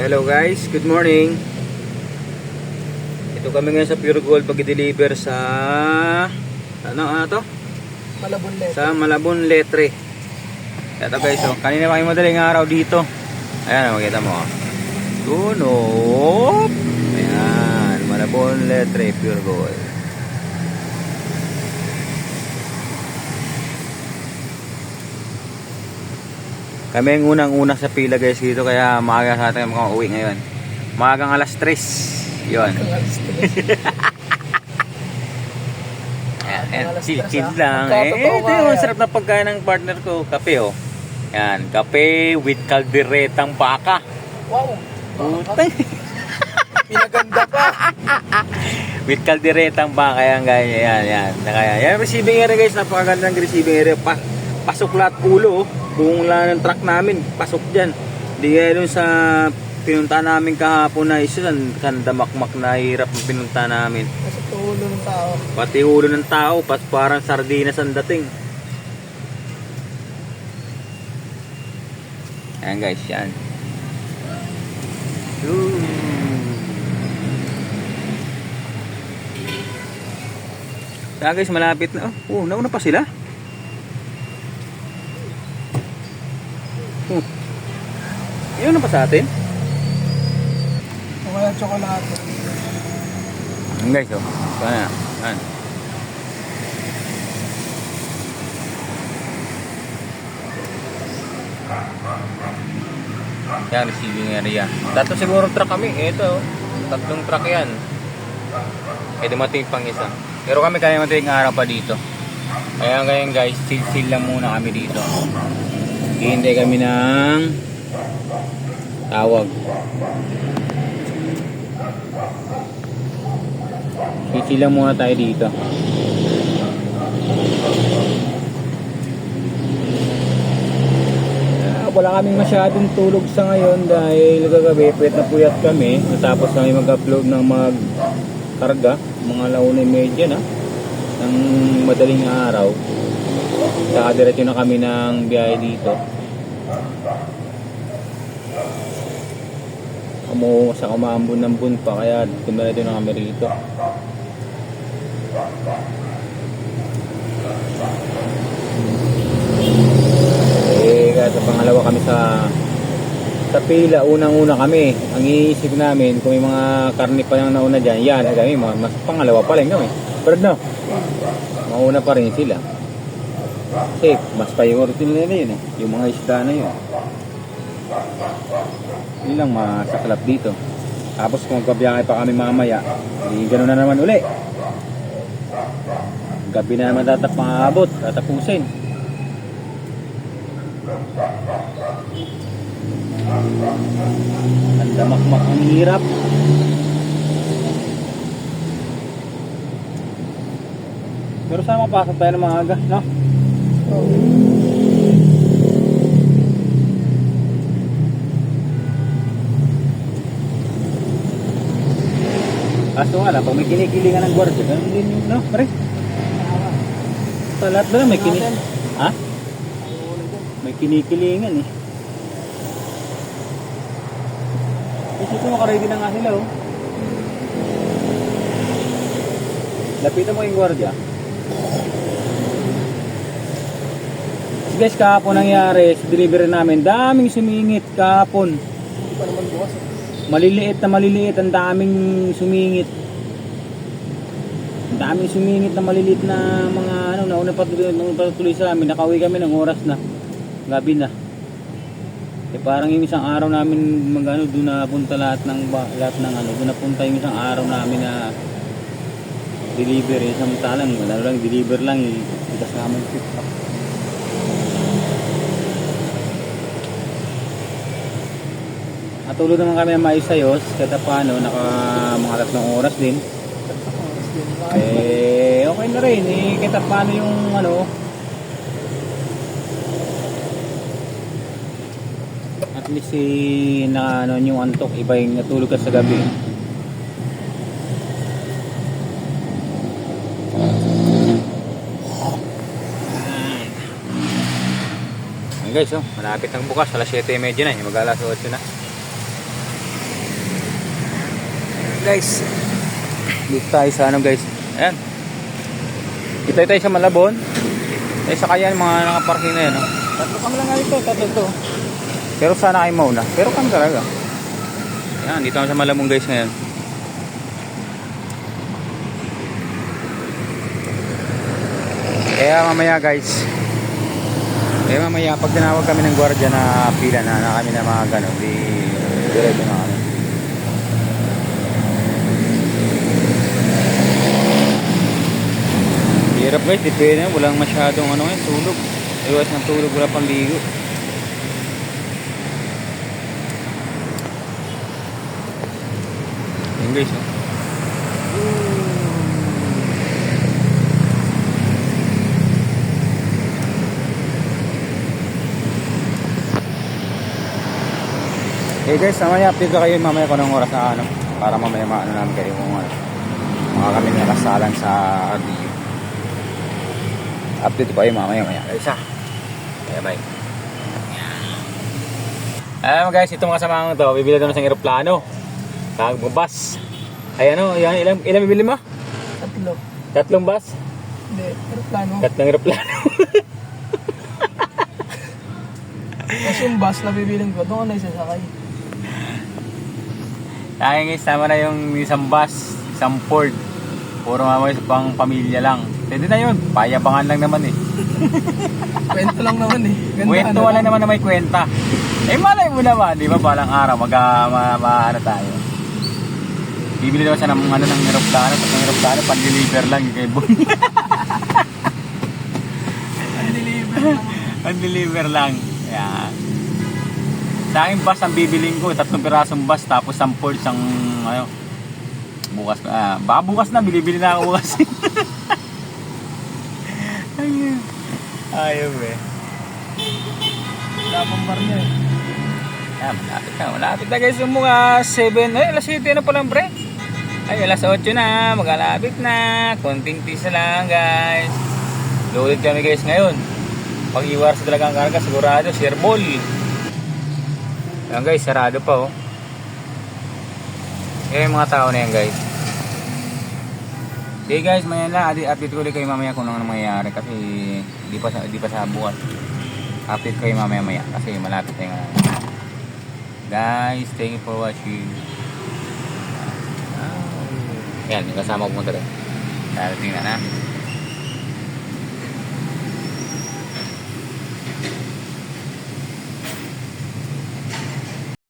Hello guys, good morning. Ito kami ngayon sa Pure Gold pag-deliver sa ano ano to? Malabon net. Sa Malabon Letre. Ito guys, oh, kanina pa yung madaling araw dito. Ayan, oh, makita mo. oh. Tunop. Ayan, Malabon Letre Pure Gold. Kami ang unang-una sa pila guys dito kaya maaga sa atin mga uwi ngayon. Maagang alas 3. Yun. Alas tres. Ayan, ayan, Alas chill, tres, chill ah. lang. Eh, ito yung sarap na pagkain ng partner ko. Kape, oh. Yan, kape with kalderetang baka. Wow. Putang. Pinaganda pa. with kalderetang baka yan, guys. Yan, yan. Kaya, yan, receiving area, guys. Napakagandang receiving area. Pa, pasok lahat ulo, oh. Buong lang ng truck namin. Pasok dyan. Di kaya dun sa pinunta namin kahapon na isa, san, san damakmak na hirap ang pinunta namin. Nasa tulo ng tao. Pati ulo ng tao, pas parang sardinas ang dating. Ayan guys, yan. Yun. Kaya guys, malapit na. Oh, nauna pa sila. Oh. Yun na pa sa atin. Kaya tsokolate. Ayan guys, oh. Sana. Yan. Yan, receiving area. Tatlo siguro truck kami. Ito, oh. tatlong truck yan. Eh, dumating pang isa. Pero kami kaya madaling araw pa dito. Kaya ngayon guys, chill-chill lang muna kami dito. Hihintay kami ng tawag. Chill lang muna tayo dito. Ah, wala kaming masyadong tulog sa ngayon dahil kagabi pwet na puyat kami natapos kami mag-upload ng mag karga mga launa medya na ng madaling araw saka diretso na kami ng biyahe dito Amo sa kumambon ng bun pa kaya dumiretso na kami rito Eh, kaya sa pangalawa kami sa sa pila, unang-una kami. Ang iisip namin, kung may mga karne pa yung nauna dyan, yan, eh, kami, mas mas pangalawa pa lang kami. Pero no, mauna pa rin sila. Kasi, mas priority nila yun eh, yung mga isda na yun. Yun lang masaklap dito. Tapos kung magbabiyahe pa kami mamaya, eh, gano'n na naman uli. Gabi na naman tatap maabot, tatapusin. Ang damakmak ang hirap. Pero sana mapasok tayo ng maaga, no? Kaso nga lang, pag may kinikilingan ng gwardiya, ganun din yung, no, pare? Sa lahat na lang may kini... Ha? May kinikilingan eh. Isip mo, makaready na nga sila oh. Lapitan mo yung gwardiya. Guys, kahapon nangyari sa delivery namin, daming sumingit kahapon. Maliliit na maliliit, ang daming sumingit. Ang daming sumingit na maliliit na mga ano, nauna pa tuloy, nauna pa tuloy sa amin. Nakauwi kami ng oras na. Gabi na. Eh parang yung isang araw namin magano doon na punta lahat ng lahat ng ano, doon na punta yung isang araw namin na delivery samantalang wala lang deliver lang eh. Itas namin pick up. Natulog naman kami ng maisayos kahit paano naka mga tatlong oras din. Oras din. Eh, okay na rin. Eh, kita paano yung ano. At least eh, na ano yung antok, iba yung natulog ka sa gabi. Ayan guys, oh, malapit ang bukas. Alas 7.30 na. Mag-alas 8 na. Guys, dito tayo sa ano guys. Ayan. Dito tayo sa Malabon. Eh sa kaya mga nakaparking na yan. No? Tatlo kami lang nga ito. Tatlo to. Pero sana kayo mauna. Pero kami talaga. Ayan, dito kami sa Malabon guys ngayon. Kaya mamaya guys. Kaya mamaya pag tinawag kami ng gwardiya na pila na, na kami na mga gano'n, di diretso na kami. Hirap guys, depende. Walang masyadong ano ngayon, tulog. Iwas ng tulog, wala pang ligo. Yun oh. Okay guys, mamaya update ko kayo mamaya kung anong oras na ano para mamaya maano namin kayo kung ano mga kami nakasalan sa RDU. Update ko kayo mamaya maya. Guys ha. Bye bye. Ayan guys, ito mga samahan ko to, bibili daw ng isang aeroplano. Tawag mo bus. Ay ano, yan, ilang, ilang bibili mo? Tatlo. Tatlong bus? Hindi, aeroplano. Tatlong aeroplano. Kasi yung bus na bibiling ko, doon ko na isasakay. Kaya guys, tama na yung isang bus, isang Ford. Puro mga sa pang pamilya lang. Pwede na yun. Payabangan lang naman eh. Kwento lang naman eh. Kwento ano wala naman na may kwenta. Eh malay mo naman, di ba? Balang araw, mag, ah, ma, ma, ano tayo. Bibili daw siya ng ano ng aeroplano, tapos ng aeroplano, pan-deliver lang yung kay Boy. Deliver lang. pan-deliver lang. Yan. Akin bus ang bibiling ko, tatlong pirasong bus, tapos ang Ford, isang ano, bukas na, ah, baka bukas na, bilibili na ako bukas. Ayun. Ayaw eh. Wala pang bar niya eh. Ah, malapit na, malapit na guys yung mga 7, ay alas 7 na palang pre. Ay alas 8 na, magalapit na. Konting tis na lang guys. Loaded kami guys ngayon. Pag iwar sa talagang karga, sigurado, share ball. Ayan guys, sarado pa oh. Kaya yung mga tao na yan guys. Okay guys, maya na, update ko ulit kayo mamaya kung ano mangyayari kasi di pa di pa sa bukas. Update kayo mamaya maya kasi malapit na yung. Guys, thank you for watching. Yan, yung kasama ko mo talaga. Darating na na.